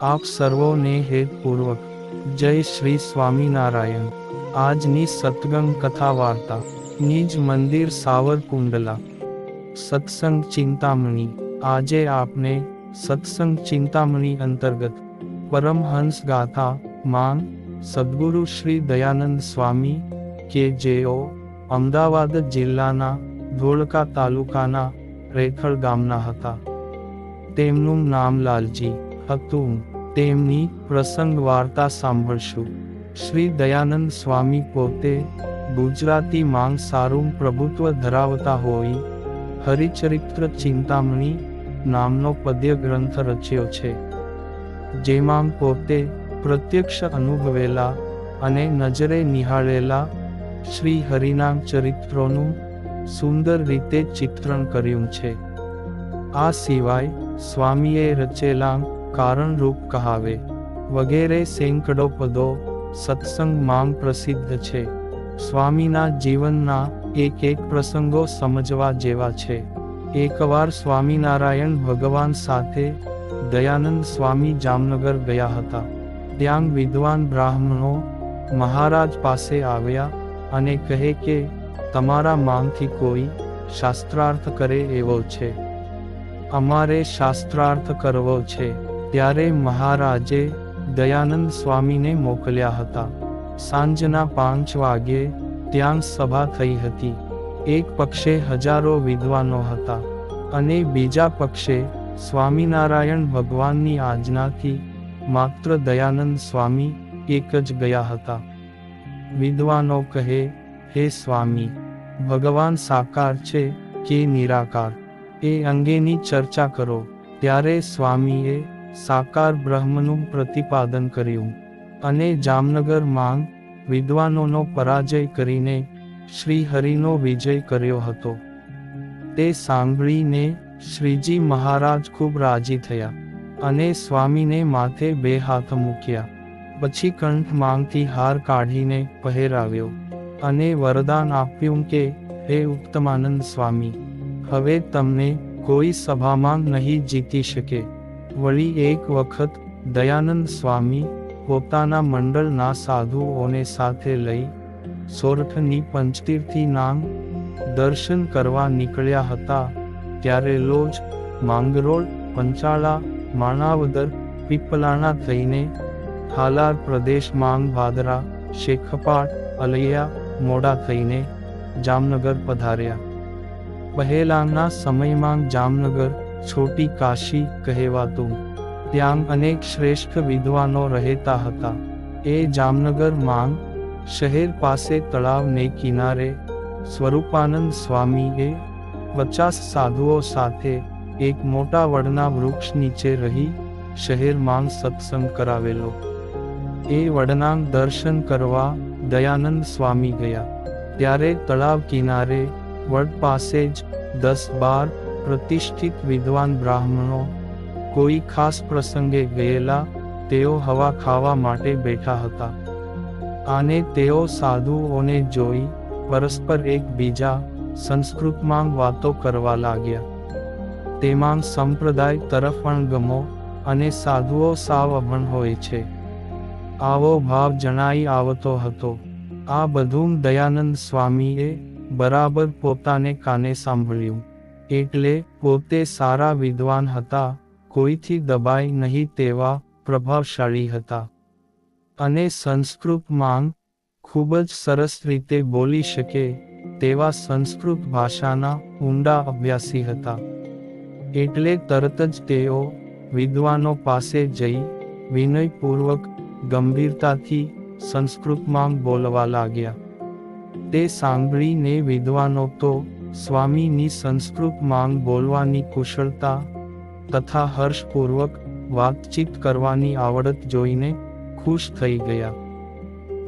આપ સર્વોને હેતપૂર્વક જય શ્રી સ્વામિનારાયણ. આજની સતગંગ કથા વાર્તા. નિજ મંદિર સાવરકુંડલા. સત્સંગ ચિંતામણી. આજે આપને સત્સંગ ચિંતામણી અંતર્ગત પરમહંસ ગાથા માંગ સદગુરુ શ્રી દયાનંદ સ્વામી કે જેઓ અમદાવાદ જિલ્લાના ધોળકા તાલુકાના રેખળ ગામના હતા. તેમનું નામ લાલજી હતું. તેમની પ્રસંગ વાર્તા સાંભળશું. શ્રી દયાનંદ સ્વામી પોતે ગુજરાતી માંગ સારું પ્રભુત્વ ધરાવતા હોય, હરિચરિત્ર ચિંતામણી નામનો પદ્ય ગ્રંથ રચ્યો છે. જેમાં પોતે પ્રત્યક્ષ અનુભવેલા અને નજરે નિહાળેલા શ્રી હરિના ચરિત્રોનું સુંદર રીતે ચિત્રણ કર્યું છે. આ સિવાય સ્વામીએ રચેલા કારણરૂપ કહાવે. વગેરે સેંકડો પદો સત્સંગ માંગ પ્રસિદ્ધ છે. સ્વામીના જીવનના એક એક પ્રસંગો સમજવા જેવા છે. એકવાર સ્વામિનારાયણ ભગવાન સાથે દયાનંદ સ્વામી જામનગર ગયા હતા. ત્યાં વિદ્વાન બ્રાહ્મણો મહારાજ પાસે આવ્યા અને કહે કે, તમારા માંગથી કોઈ શાસ્ત્રાર્થ કરે એવો છે. અમારે શાસ્ત્રાર્થ કરવો છે. ત્યારે મહારાજે દયાનંદ સ્વામીને મોકલ્યા હતા. સાંજના પાંચ વાગ્યે ત્યાં સભા થઈ હતી. એક પક્ષે હજારો વિદ્વાનો હતા અને બીજા પક્ષે સ્વામિનારાયણ ભગવાનની આજ્ઞાથી માત્ર દયાનંદ સ્વામી એક જ ગયા હતા. વિદ્વાનો કહે, હે સ્વામી, ભગવાન સાકાર છે કે નિરાકાર? એ અંગેની ચર્ચા કરો. ત્યારે સ્વામીએ સાકાર બ્રહ્મનું પ્રતિપાદન કર્યું અને જામનગર માંગ વિદ્વાનોનો પરાજય કરીને શ્રી હરિનો વિજય કર્યો હતો. તે સાંભળીને શ્રીજી મહારાજ ખૂબ રાજી થયા અને સ્વામીને માથે બે હાથ મૂક્યા. પછી કંઠ માંગથી હાર કાઢીને પહેરાવ્યો અને વરદાન આપ્યું કે, હે ઉત્તમાનંદ સ્વામી, હવે તમને કોઈ સભામાં નહીં જીતી શકે. વળી એક વખત, દયાનંદ સ્વામી, પોતાના મંડળના સાધુઓને સાથે લઈ, સોરઠની પંચતીર્થી નામ, દર્શન કરવા નીકળ્યા હતા, ત્યારે લોજ, માંગરોળ, પંચાળા, માણાવદર, પીપલાણા થઈને હાલાર પ્રદેશ માંગ ભાદરા શેખપાટ અલૈયા, મોડા થઈને, જામનગર પધાર્યા. પહેલાંના સમયમાં જામનગર છોટી કાશી કહેવાતું. ત્યાં અનેક શ્રેષ્ઠ વિદ્વાનો રહેતા હતા. એ જામનગર માંગ, શહેર પાસે તળાવને કિનારે, સ્વરૂપાનંદ સ્વામીએ પચાસ સાધુઓ સાથે એક મોટા વડના વૃક્ષ નીચે રહી શહેરમાં સત્સંગ કરાવેલો. એ વડના દર્શન કરવા દયાનંદ સ્વામી ગયા. ત્યારે તળાવ કિનારે વડ પાસે જ દસ બાર પ્રતિષ્ઠિત વિદ્વાન બ્રાહ્મણો, કોઈ ખાસ પ્રસંગે ગયેલા, તેઓ હવા ખાવા માટે બેઠા હતા. આને તેઓ સાધુઓને જોઈ, પરસ્પર એકબીજા, સંસ્કૃતમાં વાતો કરવા લાગ્યા. તેમાં સંપ્રદાય તરફ અણગમો અને સાધુઓ સાવ અભણ હોય છે. આવો ભાવ જણાઈ આવતો હતો. આ બધું દયાનંદ સ્વામીએ બરાબર પોતાને કાને સાંભળ્યું. એટલે પોતે સારા વિદ્વાન હતા, કોઈથી દબાઈ નહીં તેવા પ્રભાવશાળી હતા. અને સંસ્કૃત માંગ ખૂબ જ સરસ રીતે બોલી શકે તેવા સંસ્કૃત ભાષાના ઊંડા અભ્યાસી હતા. એટલે તરત જ તેઓ વિદ્વાનો પાસે જઈ વિનયપૂર્વક ગંભીરતાથી સંસ્કૃતમાં બોલવા લાગ્યા. તે સાંભળીને વિદ્વાનો તો સ્વામીની સંસ્કૃત માંગ બોલવાની કુશળતા તથા હર્ષપૂર્વક વાતચીત કરવાની આવડત જોઈને ખુશ થઈ ગયા.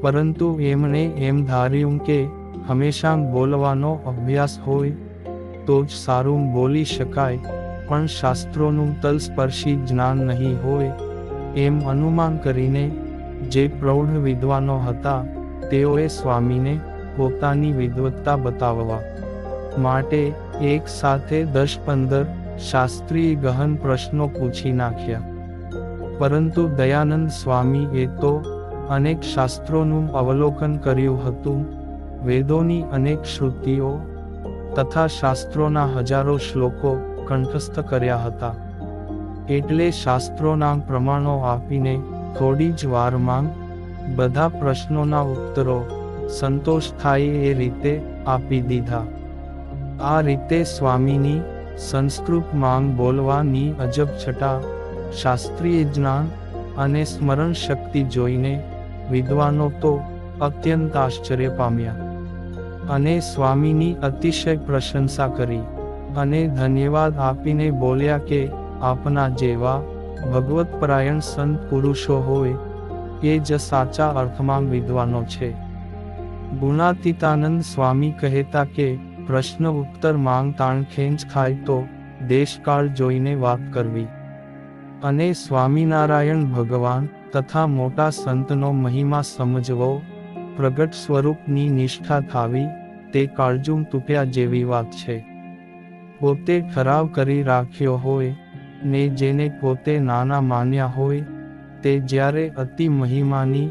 પરંતુ એમણે એમ ધાર્યું કે હંમેશા બોલવાનો અભ્યાસ હોય તો જ સારું બોલી શકાય, પણ શાસ્ત્રોનું તલસ્પર્શી જ્ઞાન નહીં હોય, એમ અનુમાન કરીને જે પ્રૌઢ વિદ્વાનો હતા તેઓએ સ્વામીને પોતાની વિદવત્તા બતાવવા માટે એક સાથે દસ પંદર શાસ્ત્રીય ગહન પ્રશ્નો પૂછી નાખ્યા. પરંતુ દયાનંદ સ્વામીએ તો અનેક શાસ્ત્રોનું અવલોકન કર્યું હતું, વેદોની અનેક શ્રુતિઓ તથા શાસ્ત્રોના હજારો શ્લોકો કંઠસ્થ કર્યા હતા. એટલે શાસ્ત્રોના પ્રમાણો આપીને થોડી જ વારમાં બધા પ્રશ્નોના ઉત્તરો સંતોષ થાય એ રીતે આપી દીધા. આ રીતે સ્વામીની સંસ્કૃત માંગ બોલવાની અજબ છટા, શાસ્ત્રીય જ્ઞાન અને સ્મરણ શક્તિ જોઈને વિદ્વાનો તો અત્યંત આશ્ચર્ય પામ્યા. અને સ્વામીની અતિશય પ્રશંસા કરી અને ધન્યવાદ આપીને બોલ્યા કે આપના જેવા ભગવતપરાયણ સંત પુરુષો હોય, એ જ સાચા અર્થમાં વિદ્વાનો છે. ગુણાતીતાનંદ સ્વામી કહેતા કે પ્રશ્ન ઉત્તર માંગ તાણ ખેંચ ખાય તો, દેશકાળ જોઈને વાત કરવી. અને સ્વામિનારાયણ ભગવાન તથા મોટા સંતનો મહિમા સમજવો, પ્રગટ સ્વરૂપની નિષ્ઠા થાવી, તે કાળજું તૂટ્યા જેવી વાત છે. પોતે ખરાબ કરી રાખ્યો હોય, ને જેને પોતે નાના માન્યા હોય, તે જ્યારે અતિ મહિમાની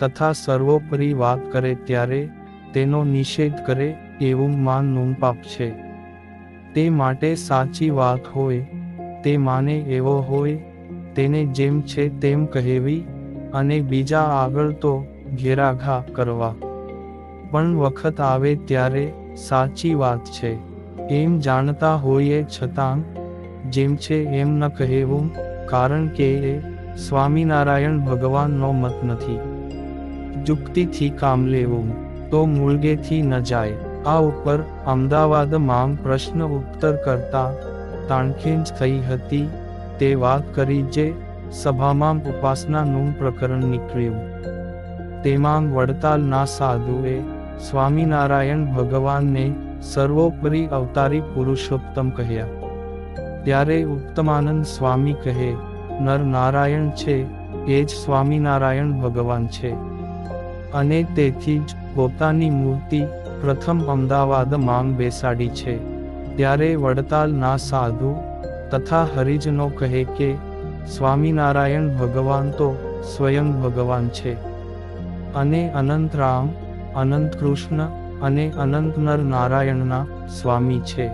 તથા સર્વોપરી વાત કરે ત્યારે, તેનો નિષેધ કરે એવું માનનું પાપ છે. તે માટે સાચી વાત હોય, તે માને એવો હોય, તેને જેમ છે તેમ કહેવી અને બીજા આગળ તો ઘેરાઘા કરવા. પણ વખત આવે ત્યારે સાચી વાત છે. એમ જાણતા હોઈએ છતાં, જેમ છે એમ ન કહેવું, કારણ કે એ સ્વામિનારાયણ ભગવાનનો મત નથી. જુક્તિથી કામ લેવું, તો મૂળગેથી ન જાય. આ ઉપર અમદાવાદમાં પ્રશ્ન ઉત્તર કરતા તાણખેંચ થઈ હતી. તે વાત કરી જે સભામાં ઉપાસનાનું પ્રકરણ નીકળ્યું. તેમાં વડતાલના સાધુએ સ્વામિનારાયણ ભગવાનને સર્વોપરી અવતારી પુરુષોત્તમ કહ્યા. ત્યારે ઉત્તમાનંદ સ્વામી કહે, નર નારાયણ છે, એ જ સ્વામિનારાયણ ભગવાન છે. અને તેથી જ પોતાની મૂર્તિ પ્રથમ અમદાવાદમાં બેસાડી છે. ત્યારે વડતાલના સાધુ તથા હરિજનો કહે કે, સ્વામિનારાયણ ભગવાન તો સ્વયં ભગવાન છે. અને અનંત રામ, અનંત કૃષ્ણ અને અનંત નર નારાયણના સ્વામી છે.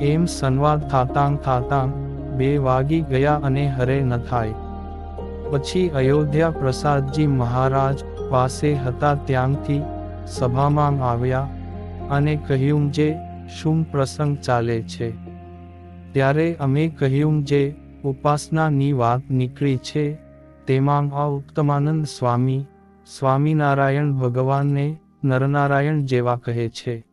એમ સંવાદ થાતાંગ થાતાંગ બે વાગી ગયા અને હરે ન થાય. પછી અયોધ્યા પ્રસાદજી મહારાજ પાસે હતા ત્યાંથી સભામાં આવ્યા અને કહ્યું જે શું પ્રસંગ ચાલે છે. ત્યારે અમે કહ્યું જે ઉપાસનાની વાત નીકળી છે, તેમાં આ ઉત્તમાનંદ સ્વામી, સ્વામિનારાયણ ભગવાનને નરનારાયણ જેવા કહે છે.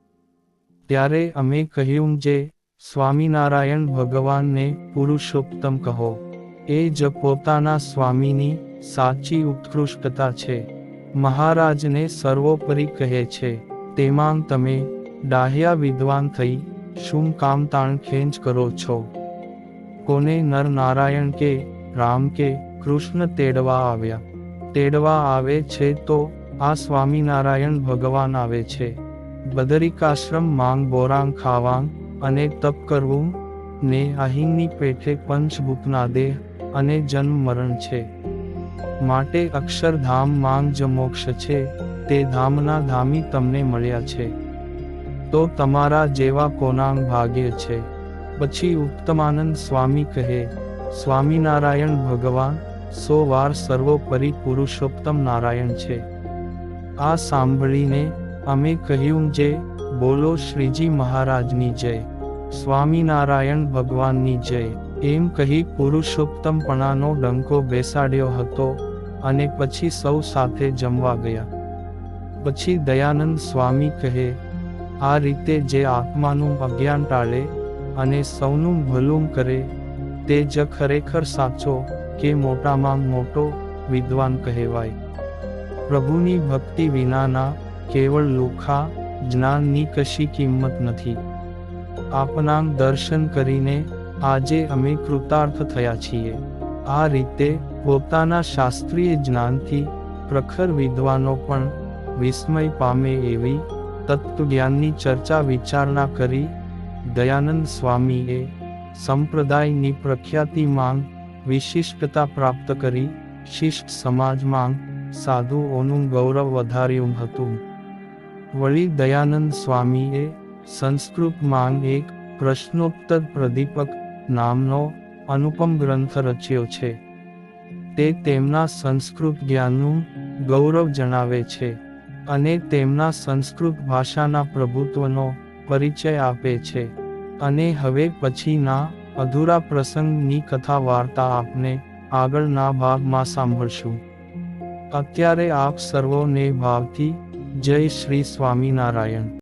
ત્યારે અમે કહ્યું જે સ્વામિનારાયણ ભગવાનને પુરુષોત્તમ કહો, એ જ પોતાના સ્વામીની સાચી ઉત્કૃષ્ટતા છે. મહારાજને સર્વોપરી કહે છે તેમાં તમે ડાહ્યા વિદ્વાન થઈ શું કામ તાણ ખેંચ કરો છો. કોને નર નારાયણ કે રામ કે કૃષ્ણ તેડવા આવ્યા? તેડવા આવે છે તો આ સ્વામિનારાયણ ભગવાન આવે છે. બદરિકાશ્રમ માંગ બોરાંગ ખાવાંગ અને તપ કરવું ને અહીંની પેઠે પંચભૂતના દેહ અને જન્મ મરણ છે. માટે અક્ષરધામ માંગ જ મોક્ષ છે, તે ધામના ધામી તમને મળ્યા છે. તો તમારા જેવા કોનાંગ ભાગ્ય છે. પછી ઉત્તમાનંદ સ્વામી કહે, સ્વામિનારાયણ ભગવાન, સો વાર સર્વોપરી પુરુષોત્તમ નારાયણ છે. આ સાંભળીને અમે કહ્યું જે, બોલો શ્રીજી મહારાજની જય. સ્વામિનારાયણ ભગવાનની જય. એમ કહી પુરુષોત્તમપણાનો ડંકો બેસાડ્યો હતો અને પછી સૌ સાથે જમવા ગયા. પછી દયાનંદ સ્વામી કહે, આ રીતે જે આત્માનું અજ્ઞાન ટાળે અને સૌનું ભલું કરે, તે જ ખરેખર સાચો કે મોટામાં મોટો વિદ્વાન કહેવાય. પ્રભુની ભક્તિ વિનાના કેવળ લોખા જ્ઞાનની કશી કિંમત નથી. આપના દર્શન કરીને આજે અમે કૃતાર્થ થયા છીએ. આ રીતે પોતાના શાસ્ત્રીય જ્ઞાનથી પ્રખર વિદ્વાનો પણ વિસ્મય પામે એવી તત્વજ્ઞાનની ચર્ચા વિચારણા કરી દયાનંદ સ્વામીએ સંપ્રદાયની પ્રખ્યાતિ માંગ, વિશિષ્ટતા પ્રાપ્ત કરી, શિષ્ટ સમાજમાં સાધુઓનું ગૌરવ વધાર્યું હતું. વળી દયાનંદ સ્વામીએ સંસ્કૃત માંગ એક પ્રશ્નોત્તર પ્રદીપક નામનો અનુપમ ગ્રંથ રચ્યો છે. તે તેમના સંસ્કૃત જ્ઞાનનું ગૌરવ જણાવે છે અને તેમના સંસ્કૃત ભાષાના પ્રભુત્વનો પરિચય આપે છે. અને હવે પછીના અધૂરા પ્રસંગની કથા વાર્તા આપને આગળના ભાગમાં સાંભળશું. અત્યારે આપ સર્વોને ભાવથી જય શ્રી સ્વામિનારાયણ.